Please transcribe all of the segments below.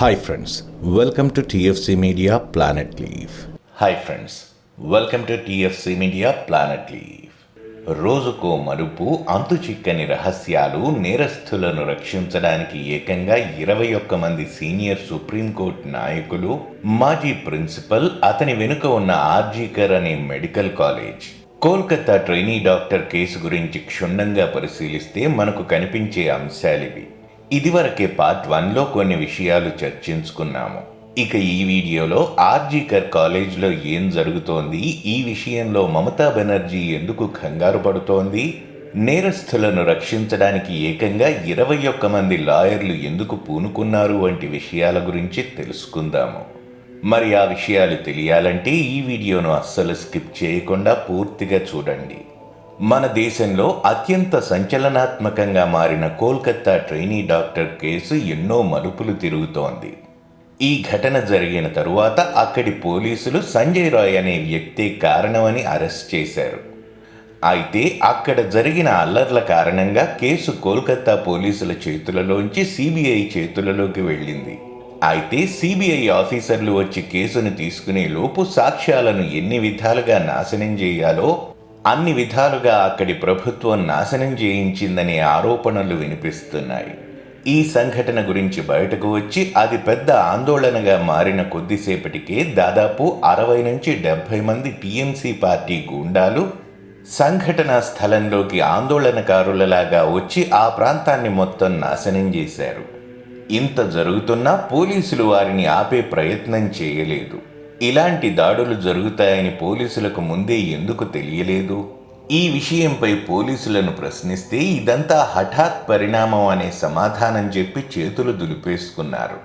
Hi friends welcome to TFC media planet live hi friends welcome to TFC media planet live రోజుకో మలుపు అంతు చిక్కని రహస్యాలు నేరస్థులను రక్షించడానికి ఏకంగా ఇరవై ఒక్క మంది సీనియర్ సుప్రీంకోర్టు నాయకులు మాజీ ప్రిన్సిపల్ అతని వెనుక ఉన్న ఆర్జీకర్ అనే medical college. Kolkata trainee doctor case గురించి క్షుణ్ణంగా పరిశీలిస్తే మనకు కనిపించే అంశాలివి. ఇదివరకే పార్ట్ వన్లో కొన్ని విషయాలు చర్చించుకున్నాము. ఇక ఈ వీడియోలో ఆర్జీకర్ కాలేజ్లో ఏం జరుగుతోంది? ఈ విషయంలో మమతా బెనర్జీ ఎందుకు కంగారు పడుతోంది? నేరస్థులను రక్షించడానికి ఏకంగా ఇరవై ఒక్క మంది లాయర్లు ఎందుకు పూనుకున్నారు వంటి విషయాల గురించి తెలుసుకుందాము. మరి ఆ విషయాలు తెలియాలంటే ఈ వీడియోను అస్సలు స్కిప్ చేయకుండా పూర్తిగా చూడండి. మన దేశంలో అత్యంత సంచలనాత్మకంగా మారిన కోల్కత్తా ట్రైనీ డాక్టర్ కేసు ఎన్నో మలుపులు తిరుగుతోంది. ఈ ఘటన జరిగిన తరువాత అక్కడి పోలీసులు సంజయ్ రాయ్ అనే వ్యక్తే కారణమని అరెస్ట్ చేశారు. అయితే అక్కడ జరిగిన అల్లర్ల కారణంగా కేసు కోల్కత్తా పోలీసుల చేతులలోంచి సిబిఐ చేతులలోకి వెళ్ళింది. అయితే సిబిఐ ఆఫీసర్లు వచ్చి కేసును తీసుకునే లోపు సాక్ష్యాలను ఎన్ని విధాలుగా నాశనం చేయాలో అన్ని విధాలుగా అక్కడి ప్రభుత్వం నాశనం చేయించిందనే ఆరోపణలు వినిపిస్తున్నాయి. ఈ సంఘటన గురించి బయటకు వచ్చి అది పెద్ద ఆందోళనగా మారిన కొద్దిసేపటికే దాదాపు అరవై నుంచి డెబ్భై మంది టీఎంసీ పార్టీ గూండాలు సంఘటనా స్థలంలోకి ఆందోళనకారులలాగా వచ్చి ఆ ప్రాంతాన్ని మొత్తం నాశనం చేశారు. ఇంత జరుగుతున్నా పోలీసులు వారిని ఆపే ప్రయత్నం చేయలేదు. ఇలాంటి దాడులు జరుగుతాయని పోలీసులకు ముందే ఎందుకు తెలియలేదు? ఈ విషయంపై పోలీసులను ప్రశ్నిస్తే ఇదంతా హఠాత్ పరిణామం అనే సమాధానం చెప్పి చేతులు దులిపేసుకున్నారు.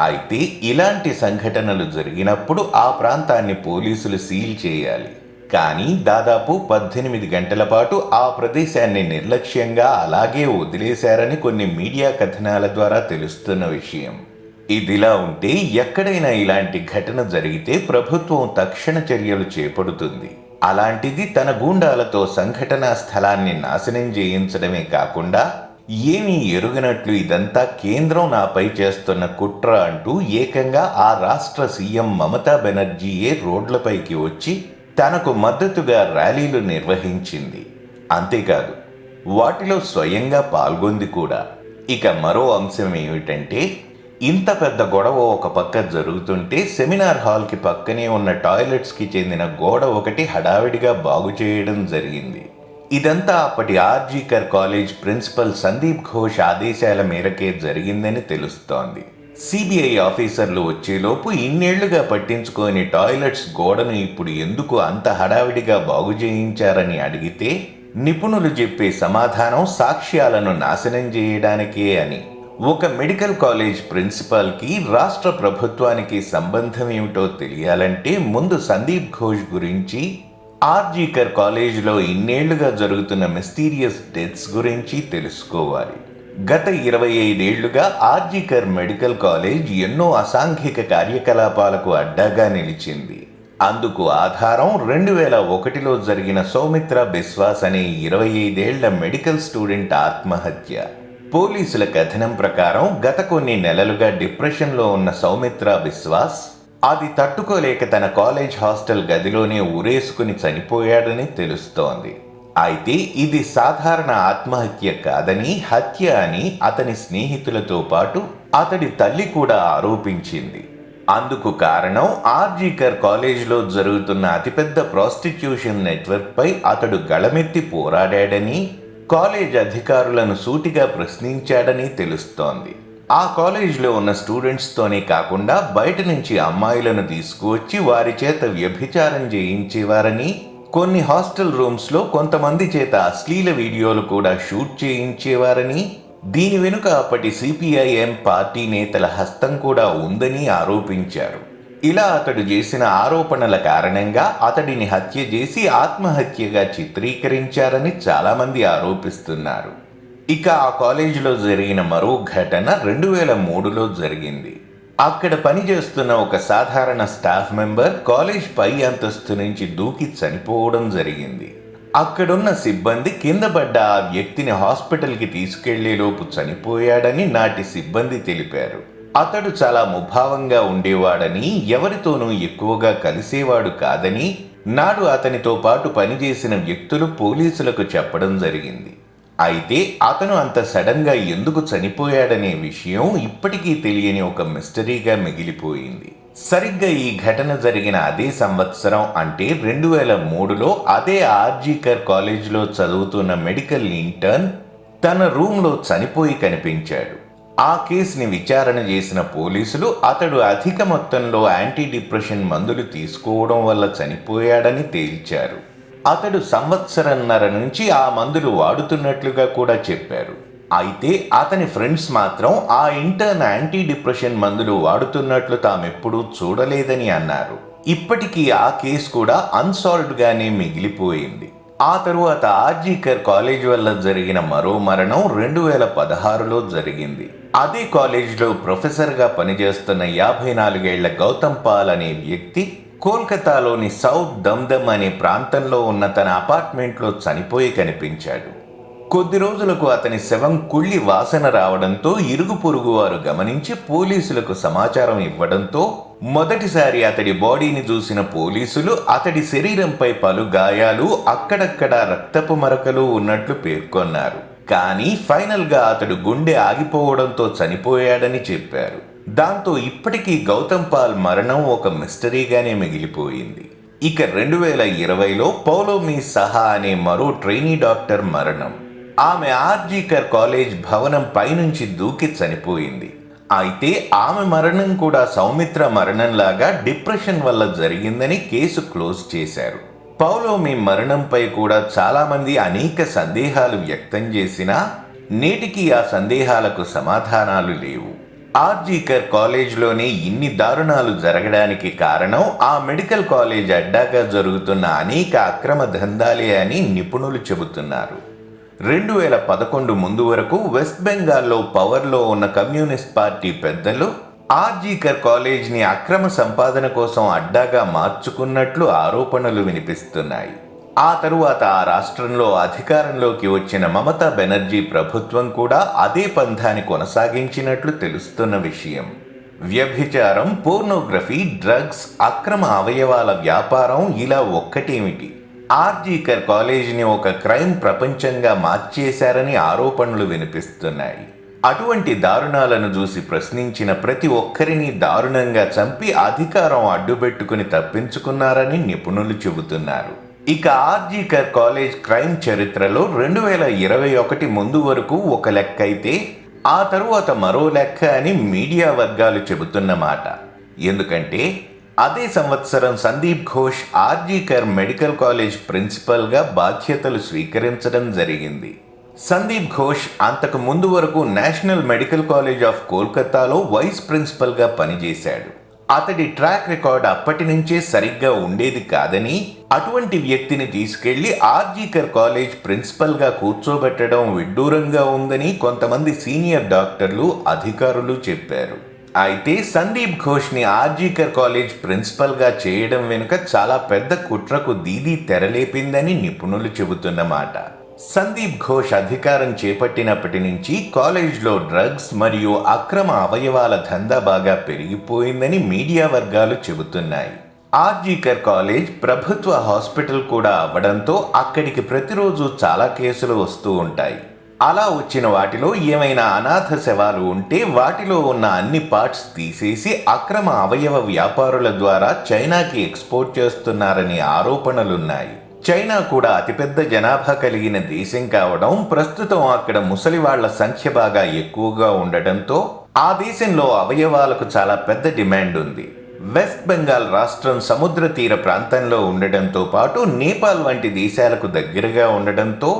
అయితే ఇలాంటి సంఘటనలు జరిగినప్పుడు ఆ ప్రాంతాన్ని పోలీసులు సీల్ చేయాలి. కానీ దాదాపు పద్దెనిమిది గంటల పాటు ఆ ప్రదేశాన్ని నిర్లక్ష్యంగా అలాగే వదిలేశారని కొన్ని మీడియా కథనాల ద్వారా తెలుస్తున్న విషయం. ఇదిలా ఉంటే ఎక్కడైనా ఇలాంటి ఘటన జరిగితే ప్రభుత్వం తక్షణ చర్యలు చేపడుతుంది. అలాంటిది తన గూండాలతో సంఘటనా స్థలాన్ని నాశనం చేయించడమే కాకుండా ఏమీ ఎరుగనట్లు ఇదంతా కేంద్రం నాపై చేస్తున్న కుట్ర అంటూ ఏకంగా ఆ రాష్ట్ర సీఎం మమతా బెనర్జీయే రోడ్లపైకి వచ్చి తనకు మద్దతుగా ర్యాలీలు నిర్వహించింది. అంతేకాదు వాటిలో స్వయంగా పాల్గొంది కూడా. ఇక మరో అంశం ఏమిటంటే ఇంత పెద్ద గొడవ ఒక పక్క జరుగుతుంటే సెమినార్ హాల్కి పక్కనే ఉన్న టాయిలెట్స్కి చెందిన గోడ ఒకటి హడావిడిగా బాగు చేయడం జరిగింది. ఇదంతా అప్పటి ఆర్జీకర్ కాలేజ్ ప్రిన్సిపల్ సందీప్ ఘోష్ ఆదేశాల మేరకే జరిగిందని తెలుస్తోంది. సిబిఐ ఆఫీసర్లు వచ్చేలోపు ఇన్నేళ్ళుగా పట్టించుకోని టాయిలెట్స్ గోడను ఇప్పుడు ఎందుకు అంత హడావిడిగా బాగు చేయించారని అడిగితే నిపుణులు చెప్పే సమాధానం సాక్ష్యాలను నాశనం చేయడానికే అని. ఒక మెడికల్ కాలేజ్ ప్రిన్సిపాల్కి రాష్ట్ర ప్రభుత్వానికి సంబంధం ఏమిటో తెలియాలంటే ముందు సందీప్ ఘోష్ గురించి ఆర్జీకర్ కాలేజీలో ఇన్నేళ్ళుగా జరుగుతున్న మిస్టీరియస్ డెత్స్ గురించి తెలుసుకోవాలి. గత ఇరవై ఐదేళ్ళుగా ఆర్జీకర్ మెడికల్ కాలేజ్ ఎన్నో అసాంఘిక కార్యకలాపాలకు అడ్డాగా నిలిచింది. అందుకు ఆధారం రెండు వేల ఒకటిలో జరిగిన సౌమిత్ర బిశ్వాస్ అనే ఇరవై ఐదేళ్ళ మెడికల్ స్టూడెంట్ ఆత్మహత్య. పోలీసుల కథనం ప్రకారం గత కొన్ని నెలలుగా డిప్రెషన్లో ఉన్న సౌమిత్ర బిశ్వాస్ అది తట్టుకోలేక తన కాలేజ్ హాస్టల్ గదిలోనే ఉరేసుకుని చనిపోయాడని తెలుస్తోంది. అయితే ఇది సాధారణ ఆత్మహత్య కాదని హత్య అని అతని స్నేహితులతో పాటు అతడి తల్లి కూడా ఆరోపించింది. అందుకు కారణం ఆర్జీకర్ కాలేజీలో జరుగుతున్న అతిపెద్ద ప్రాస్టిట్యూషన్ నెట్వర్క్పై అతడు గళమెత్తి పోరాడాడని కాలేజ్ అధికారులను సూటిగా ప్రశ్నించాడని తెలుస్తోంది. ఆ కాలేజ్లో ఉన్న స్టూడెంట్స్తోనే కాకుండా బయట నుంచి అమ్మాయిలను తీసుకువచ్చి వారి చేత వ్యభిచారం చేయించేవారని కొన్ని హాస్టల్ రూమ్స్లో కొంతమంది చేత అశ్లీల వీడియోలు కూడా షూట్ చేయించేవారని దీని వెనుక అప్పటి సిపిఐఎం పార్టీ నేతల హస్తం కూడా ఉందని ఆరోపించారు. ఇలా అతడు చేసిన ఆరోపణల కారణంగా అతడిని హత్య చేసి ఆత్మహత్యగా చిత్రీకరించారని చాలామంది ఆరోపిస్తున్నారు. ఇక ఆ కాలేజీలో జరిగిన మరో ఘటన రెండు వేల మూడులో జరిగింది. అక్కడ పనిచేస్తున్న ఒక సాధారణ స్టాఫ్ మెంబర్ కాలేజ్ పై అంతస్తు నుంచి దూకి చనిపోవడం జరిగింది. అక్కడున్న సిబ్బంది కింద పడ్డ ఆ వ్యక్తిని హాస్పిటల్కి తీసుకెళ్ళేలోపు చనిపోయాడని నాటి సిబ్బంది తెలిపారు. అతడు చాలా ముభావంగా ఉండేవాడని ఎవరితోనూ ఎక్కువగా కలిసేవాడు కాదని నాడు అతనితో పాటు పనిచేసిన వ్యక్తులు పోలీసులకు చెప్పడం జరిగింది. అయితే అతను అంత సడన్గా ఎందుకు చనిపోయాడనే విషయం ఇప్పటికీ తెలియని ఒక మిస్టరీగా మిగిలిపోయింది. సరిగ్గా ఈ ఘటన జరిగిన అదే సంవత్సరం అంటే రెండు వేల మూడులో అదే ఆర్జీకర్ కాలేజ్లో చదువుతున్న మెడికల్ ఇంటర్న్ తన రూమ్లో చనిపోయి కనిపించాడు. ఆ కేసుని విచారణ చేసిన పోలీసులు అతడు అధిక మొత్తంలో యాంటీ డిప్రెషన్ మందులు తీసుకోవడం వల్ల చనిపోయాడని తేల్చారు. అతడు సంవత్సరన్నర నుంచి ఆ మందులు వాడుతున్నట్లుగా కూడా చెప్పారు. అయితే అతని ఫ్రెండ్స్ మాత్రం ఆ ఇంటర్న్ యాంటీ డిప్రెషన్ మందులు వాడుతున్నట్లు తామెప్పుడూ చూడలేదని అన్నారు. ఇప్పటికీ ఆ కేసు కూడా అన్సాల్వ్డ్గానే మిగిలిపోయింది. ఆ తరువాత ఆర్జీకర్ కాలేజ్ వల్ల జరిగిన మరో మరణం రెండు వేల పదహారులో జరిగింది. అదే కాలేజ్లో ప్రొఫెసర్గా పనిచేస్తున్న యాభై నాలుగేళ్ళ గౌతమ్ పాల్ అనే వ్యక్తి కోల్కతాలోని సౌత్ దమ్దమ్ అనే ప్రాంతంలో ఉన్న తన అపార్ట్మెంట్లో చనిపోయి కనిపించాడు. కొద్ది రోజులకు అతని శవం కుళ్ళి వాసన రావడంతో ఇరుగు పొరుగు వారు గమనించి పోలీసులకు సమాచారం ఇవ్వడంతో మొదటిసారి అతడి బాడీని చూసిన పోలీసులు అతడి శరీరంపై పలు గాయాలు అక్కడక్కడ రక్తపు మరకలు ఉన్నట్లు పేర్కొన్నారు. కానీ ఫైనల్గా అతడు గుండె ఆగిపోవడంతో చనిపోయాడని చెప్పారు. దాంతో ఇప్పటికీ గౌతమ్ పాల్ మరణం ఒక మిస్టరీగానే మిగిలిపోయింది. ఇక రెండు వేల ఇరవైలో పౌలోమీ సహా అనే మరో ట్రైనీ డాక్టర్ మరణం. ఆమె ఆర్జీకర్ కాలేజ్ భవనం పైనుంచి దూకి చనిపోయింది. అయితే ఆమె మరణం కూడా సౌమిత్ర మరణంలాగా డిప్రెషన్ వల్ల జరిగిందని కేసు క్లోజ్ చేశారు. పౌలోమి మరణంపై కూడా చాలామంది అనేక సందేహాలు వ్యక్తం చేసినా నేటికి ఆ సందేహాలకు సమాధానాలు లేవు. ఆర్జీకర్ కాలేజ్లోనే ఇన్ని దారుణాలు జరగడానికి కారణం ఆ మెడికల్ కాలేజ్ అడ్డాగా జరుగుతున్న అనేక అక్రమ దందాలే అని నిపుణులు చెబుతున్నారు. రెండు వేల పదకొండు ముందు వరకు వెస్ట్ బెంగాల్లో పవర్లో ఉన్న కమ్యూనిస్ట్ పార్టీ పెద్దలు ఆర్జీకర్ కాలేజ్ని అక్రమ సంపాదన కోసం అడ్డాగా మార్చుకున్నట్లు ఆరోపణలు వినిపిస్తున్నాయి. ఆ తరువాత ఆ రాష్ట్రంలో అధికారంలోకి వచ్చిన మమతా బెనర్జీ ప్రభుత్వం కూడా అదే పంథాన్ని కొనసాగించినట్లు తెలుస్తున్న విషయం. వ్యభిచారం పోర్నోగ్రఫీ డ్రగ్స్ అక్రమ అవయవాల వ్యాపారం ఇలా ఒక్కటేమిటి? ఆర్జీకర్ కాలేజీని ఒక క్రైమ్ ప్రపంచంగా మార్చేశారని ఆరోపణలు వినిపిస్తున్నాయి. అటువంటి దారుణాలను చూసి ప్రశ్నించిన ప్రతి ఒక్కరిని దారుణంగా చంపి అధికారం అడ్డుపెట్టుకుని తప్పించుకున్నారని నిపుణులు చెబుతున్నారు. ఇక ఆర్జీకర్ కాలేజ్ క్రైమ్ చరిత్రలో రెండు వేల ఇరవై ఒకటి ముందు వరకు ఒక లెక్క అయితే ఆ తరువాత మరో లెక్క అని మీడియా వర్గాలు చెబుతున్నమాట ఎందుకంటే అదే సంవత్సరం సందీప్ ఘోష్ ఆర్జీకర్ మెడికల్ కాలేజ్ ప్రిన్సిపల్గా బాధ్యతలు స్వీకరించడం జరిగింది. సందీప్ ఘోష్ అంతకు ముందు వరకు నేషనల్ మెడికల్ కాలేజ్ ఆఫ్ కోల్కతాలో వైస్ ప్రిన్సిపల్గా పనిచేశాడు. అతడి ట్రాక్ రికార్డ్ అప్పటి నుంచే సరిగ్గా ఉండేది కాదని అటువంటి వ్యక్తిని తీసుకెళ్ళి ఆర్జీకర్ కాలేజ్ ప్రిన్సిపల్గా కూర్చోబెట్టడం విడ్డూరంగా ఉందని కొంతమంది సీనియర్ డాక్టర్లు అధికారులు చెప్పారు. అయితే సందీప్ ఘోష్ని ఆర్జీకర్ కాలేజ్ ప్రిన్సిపల్గా చేయడం వెనుక చాలా పెద్ద కుట్రకు దీదీ తెరలేపిందని నిపుణులు చెబుతున్నమాట. సందీప్ ఘోష్ అధికారం చేపట్టినప్పటి నుంచి కాలేజ్లో డ్రగ్స్ మరియు అక్రమ అవయవాల దందా బాగా పెరిగిపోయిందని మీడియా వర్గాలు చెబుతున్నాయి. ఆర్జీకర్ కాలేజ్ ప్రభుత్వ హాస్పిటల్ కూడా అవ్వడంతో అక్కడికి ప్రతిరోజు చాలా కేసులు వస్తూ ఉంటాయి. అలా వచ్చిన వాటిలో ఏమైనా అనాథ శవాలు ఉంటే వాటిలో ఉన్న అన్ని పార్ట్స్ తీసేసి అక్రమ అవయవ వ్యాపారుల ద్వారా చైనాకి ఎక్స్పోర్ట్ చేస్తున్నారని ఆరోపణలున్నాయి. చైనా కూడా అతిపెద్ద జనాభా కలిగిన దేశం కావడం ప్రస్తుతం అక్కడ ముసలి వాళ్ళ సంఖ్య బాగా ఎక్కువగా ఉండటంతో ఆ దేశంలో అవయవాలకు చాలా పెద్ద డిమాండ్ ఉంది. వెస్ట్ బెంగాల్ రాష్ట్రం సముద్ర తీర ప్రాంతంలో ఉండటంతో పాటు నేపాల్ వంటి దేశాలకు దగ్గరగా ఉండటంతో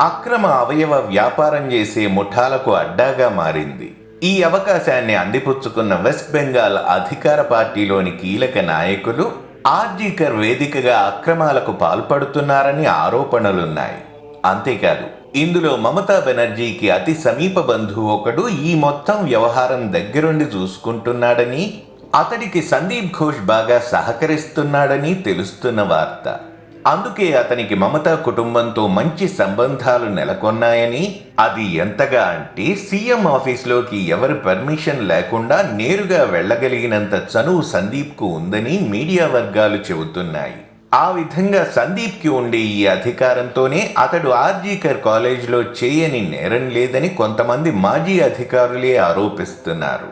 అక్రమ అవయవ వ్యాపారం చేసే ముఠాలకు అడ్డాగా మారింది. ఈ అవకాశాన్ని అందిపుచ్చుకున్న వెస్ట్ బెంగాల్ అధికార పార్టీలోని కీలక నాయకులు ఆర్జీకర్ వేదికగా అక్రమాలకు పాల్పడుతున్నారని ఆరోపణలున్నాయి. అంతేకాదు ఇందులో మమతా బెనర్జీకి అతి సమీప బంధువు ఒకడు ఈ మొత్తం వ్యవహారం దగ్గరుండి చూసుకుంటున్నాడని అతడికి సందీప్ ఘోష్ బాగా సహకరిస్తున్నాడని తెలుస్తున్న వార్త. అందుకే అతనికి మమతా కుటుంబంతో మంచి సంబంధాలు నెలకొన్నాయని అది ఎంతగా అంటే సీఎం ఆఫీస్లోకి ఎవరి పర్మిషన్ లేకుండా నేరుగా వెళ్ళగలిగినంత చనువు సందీప్కు ఉందని మీడియా వర్గాలు చెబుతున్నాయి. ఆ విధంగా సందీప్కి ఉండే ఈ అధికారంతోనే అతడు ఆర్జీకర్ కాలేజీలో చేయని నేరం లేదని కొంతమంది మాజీ అధికారులే ఆరోపిస్తున్నారు.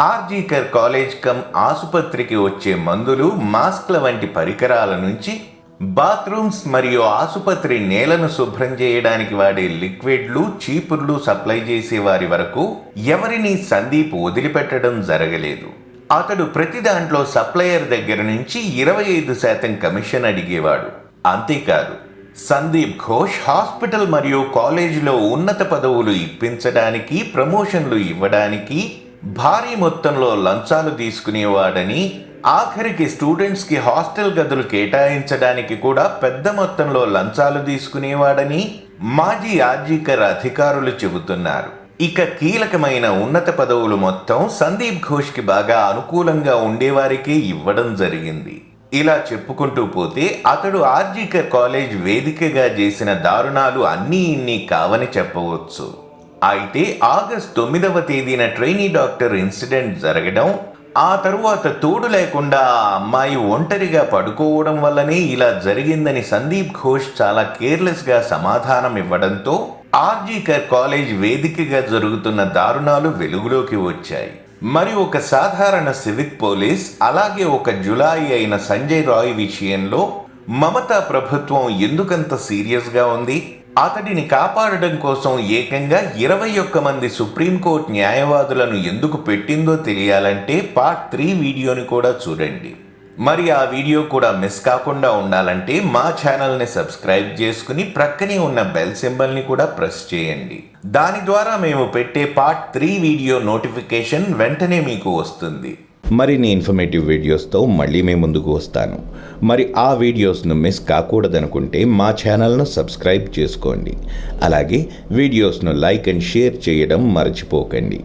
ఆర్జీకర్ కాలేజ్ కమ్ ఆసుపత్రికి వచ్చే మందులు మాస్క్ల వంటి పరికరాల నుంచి బాత్రూమ్స్ మరియు ఆసుపత్రి నేలను శుభ్రం చేయడానికి వాడే లిక్విడ్లు చీపుర్లు సప్లై చేసే వారి వరకు ఎవరిని సందీప్ వదిలిపెట్టడం జరగలేదు. అతడు ప్రతి దాంట్లో సప్లయర్ దగ్గర నుంచి ఇరవై ఐదు శాతం కమిషన్ అడిగేవాడు. అంతేకాదు సందీప్ ఘోష్ హాస్పిటల్ మరియు కాలేజీలో ఉన్నత పదవులు ఇప్పించడానికి ప్రమోషన్లు ఇవ్వడానికి భారీ మొత్తంలో లంచాలు తీసుకునేవాడని ఆఖరికి స్టూడెంట్స్కి హాస్టల్ గదులు కేటాయించడానికి కూడా పెద్ద మొత్తంలో లంచాలు తీసుకునేవాడని మాజీ ఆర్జీకర్ అధికారులు చెబుతున్నారు. ఇక కీలకమైన ఉన్నత పదవులు మొత్తం సందీప్ ఘోష్కి బాగా అనుకూలంగా ఉండేవారికే ఇవ్వడం జరిగింది. ఇలా చెప్పుకుంటూ పోతే అతడు ఆర్జీకర్ కాలేజ్ వేదికగా చేసిన దారుణాలు అన్నీ ఇన్ని కావని చెప్పవచ్చు. అయితే ఆగస్ట్ తొమ్మిదవ తేదీన ట్రైనీ డాక్టర్ ఇన్సిడెంట్ జరగడం ఆ తరువాత తోడు లేకుండా ఆ అమ్మాయి ఒంటరిగా పడుకోవడం వల్లనే ఇలా జరిగిందని సందీప్ ఘోష్ చాలా కేర్లెస్గా సమాధానం ఇవ్వడంతో ఆర్జీకర్ కాలేజ్ వేదికగా జరుగుతున్న దారుణాలు వెలుగులోకి వచ్చాయి. మరి ఒక సాధారణ సివిక్ పోలీస్ అలాగే ఒక జులాయి అయిన సంజయ్ రాయ్ విషయంలో మమతా ప్రభుత్వం ఎందుకంత సీరియస్గా ఉంది? అతడిని కాపాడడం కోసం ఏకంగా ఇరవై ఒక్క మంది సుప్రీంకోర్టు న్యాయవాదులను ఎందుకు పెట్టిందో తెలియాలంటే పార్ట్ త్రీ వీడియోని కూడా చూడండి. మరి ఆ వీడియో కూడా మిస్ కాకుండా ఉండాలంటే మా ఛానల్ని సబ్స్క్రైబ్ చేసుకుని ప్రక్కనే ఉన్న బెల్ సింబల్ని కూడా ప్రెస్ చేయండి. దాని ద్వారా మేము పెట్టే పార్ట్ త్రీ వీడియో నోటిఫికేషన్ వెంటనే మీకు వస్తుంది. మరిన్ని ఇన్ఫర్మేటివ్ వీడియోస్తో మళ్ళీ మేము ముందుకు వస్తాను. మరి ఆ వీడియోస్ను మిస్ కాకూడదనుకుంటే మా ఛానల్ను సబ్స్క్రైబ్ చేసుకోండి. అలాగే వీడియోస్ను లైక్ అండ్ షేర్ చేయడం మర్చిపోకండి.